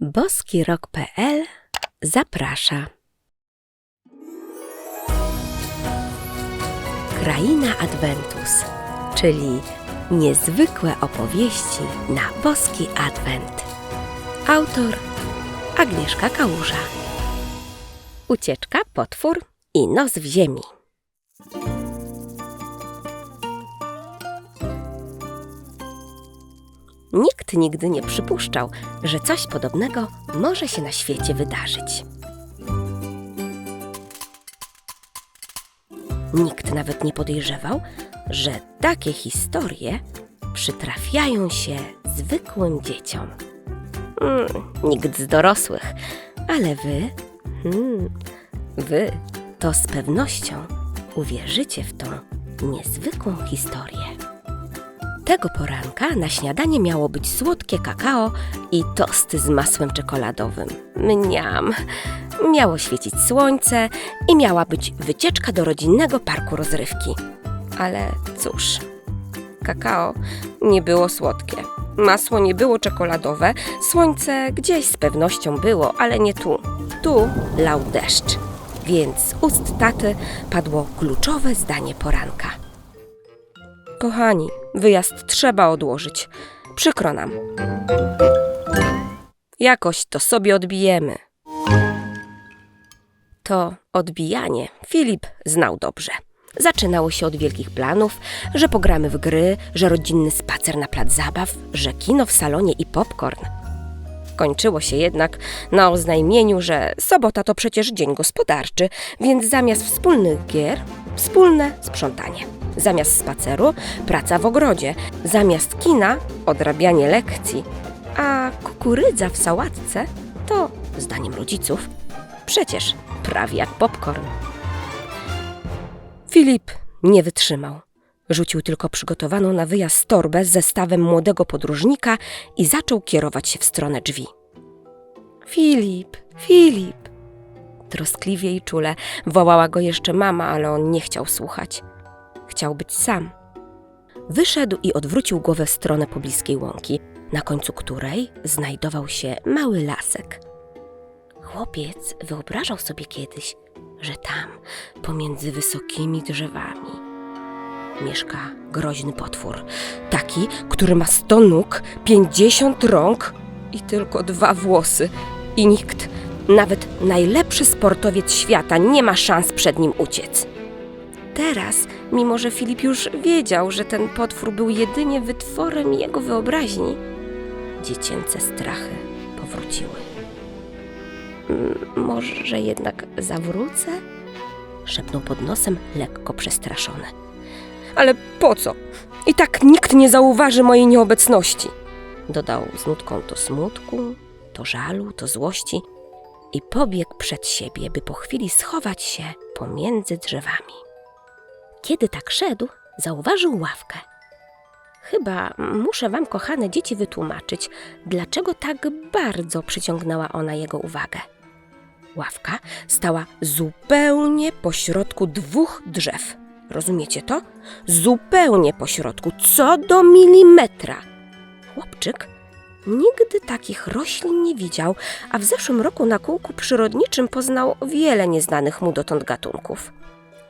boskirok.pl zaprasza. Kraina Adventus, czyli niezwykłe opowieści na boski Adwent. Autor Agnieszka Kałuża. Ucieczka, potwór i nos w ziemi. Nikt nigdy nie przypuszczał, że coś podobnego może się na świecie wydarzyć. Nikt nawet nie podejrzewał, że takie historie przytrafiają się zwykłym dzieciom. Mm, nikt z dorosłych, ale wy, hmm, wy to z pewnością uwierzycie w tą niezwykłą historię. Tego poranka na śniadanie miało być słodkie kakao i tosty z masłem czekoladowym. Mniam. Miało świecić słońce i miała być wycieczka do rodzinnego parku rozrywki. Ale cóż, kakao nie było słodkie. Masło nie było czekoladowe, słońce gdzieś z pewnością było, ale nie tu. Tu lał deszcz, więc z ust taty padło kluczowe zdanie poranka. Kochani, wyjazd trzeba odłożyć. Przykro nam. Jakoś to sobie odbijemy. To odbijanie Filip znał dobrze. Zaczynało się od wielkich planów, że pogramy w gry, że rodzinny spacer na plac zabaw, że kino w salonie i popcorn. Kończyło się jednak na oznajmieniu, że sobota to przecież dzień gospodarczy, więc zamiast wspólnych gier, wspólne sprzątanie. Zamiast spaceru, praca w ogrodzie. Zamiast kina, odrabianie lekcji. A kukurydza w sałatce to, zdaniem rodziców, przecież prawie jak popcorn. Filip nie wytrzymał. Rzucił tylko przygotowaną na wyjazd torbę z zestawem młodego podróżnika i zaczął kierować się w stronę drzwi. Filip, Filip! Troskliwie i czule wołała go jeszcze mama, ale on nie chciał słuchać. Chciał być sam. Wyszedł i odwrócił głowę w stronę pobliskiej łąki, na końcu której znajdował się mały lasek. Chłopiec wyobrażał sobie kiedyś, że tam, pomiędzy wysokimi drzewami, mieszka groźny potwór. Taki, który ma sto nóg, pięćdziesiąt rąk i tylko dwa włosy. I nikt, nawet najlepszy sportowiec świata, nie ma szans przed nim uciec. Teraz, mimo że Filip już wiedział, że ten potwór był jedynie wytworem jego wyobraźni, dziecięce strachy powróciły. "M- Może jednak zawrócę? szepnął pod nosem, lekko przestraszony. Ale po co? I tak nikt nie zauważy mojej nieobecności. Dodał z nutką to smutku, to żalu, to złości i pobiegł przed siebie, by po chwili schować się pomiędzy drzewami. Kiedy tak szedł, zauważył ławkę. Chyba muszę wam, kochane dzieci, wytłumaczyć, dlaczego tak bardzo przyciągnęła ona jego uwagę. Ławka stała zupełnie pośrodku dwóch drzew. Rozumiecie to? Zupełnie pośrodku, co do milimetra. Chłopczyk nigdy takich roślin nie widział, a w zeszłym roku na kółku przyrodniczym poznał wiele nieznanych mu dotąd gatunków.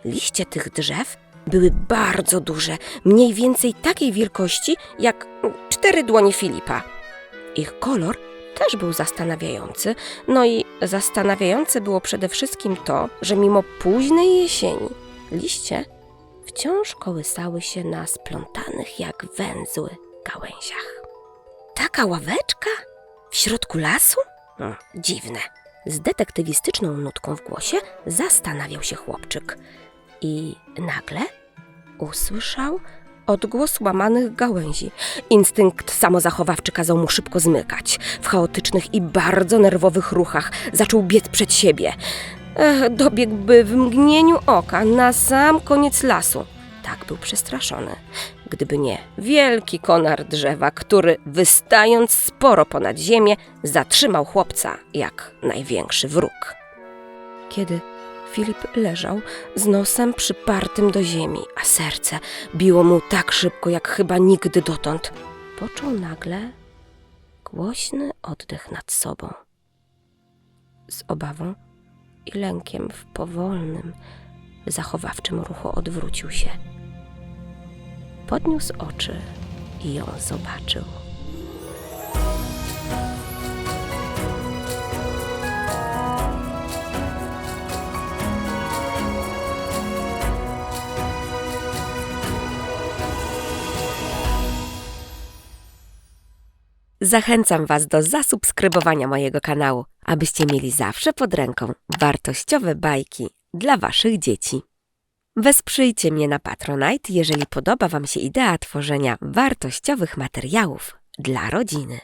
Liście tych drzew były bardzo duże, mniej więcej takiej wielkości jak cztery dłonie Filipa. Ich kolor też był zastanawiający, no i zastanawiające było przede wszystkim to, że mimo późnej jesieni liście wciąż kołysały się na splątanych jak węzły gałęziach. Taka ławeczka? W środku lasu? No, dziwne. Z detektywistyczną nutką w głosie zastanawiał się chłopczyk. I nagle usłyszał odgłos łamanych gałęzi. Instynkt samozachowawczy kazał mu szybko zmykać. W chaotycznych i bardzo nerwowych ruchach zaczął biec przed siebie. Ech, dobiegłby w mgnieniu oka na sam koniec lasu. Tak był przestraszony. Gdyby nie wielki konar drzewa, który wystając sporo ponad ziemię, zatrzymał chłopca jak największy wróg. Kiedy Filip leżał z nosem przypartym do ziemi, a serce biło mu tak szybko jak chyba nigdy dotąd, począł nagle głośny oddech nad sobą. Z obawą i lękiem w powolnym, zachowawczym ruchu odwrócił się. Podniósł oczy i ją zobaczył. Zachęcam Was do zasubskrybowania mojego kanału, abyście mieli zawsze pod ręką wartościowe bajki dla Waszych dzieci. Wesprzyjcie mnie na Patronite, jeżeli podoba Wam się idea tworzenia wartościowych materiałów dla rodziny.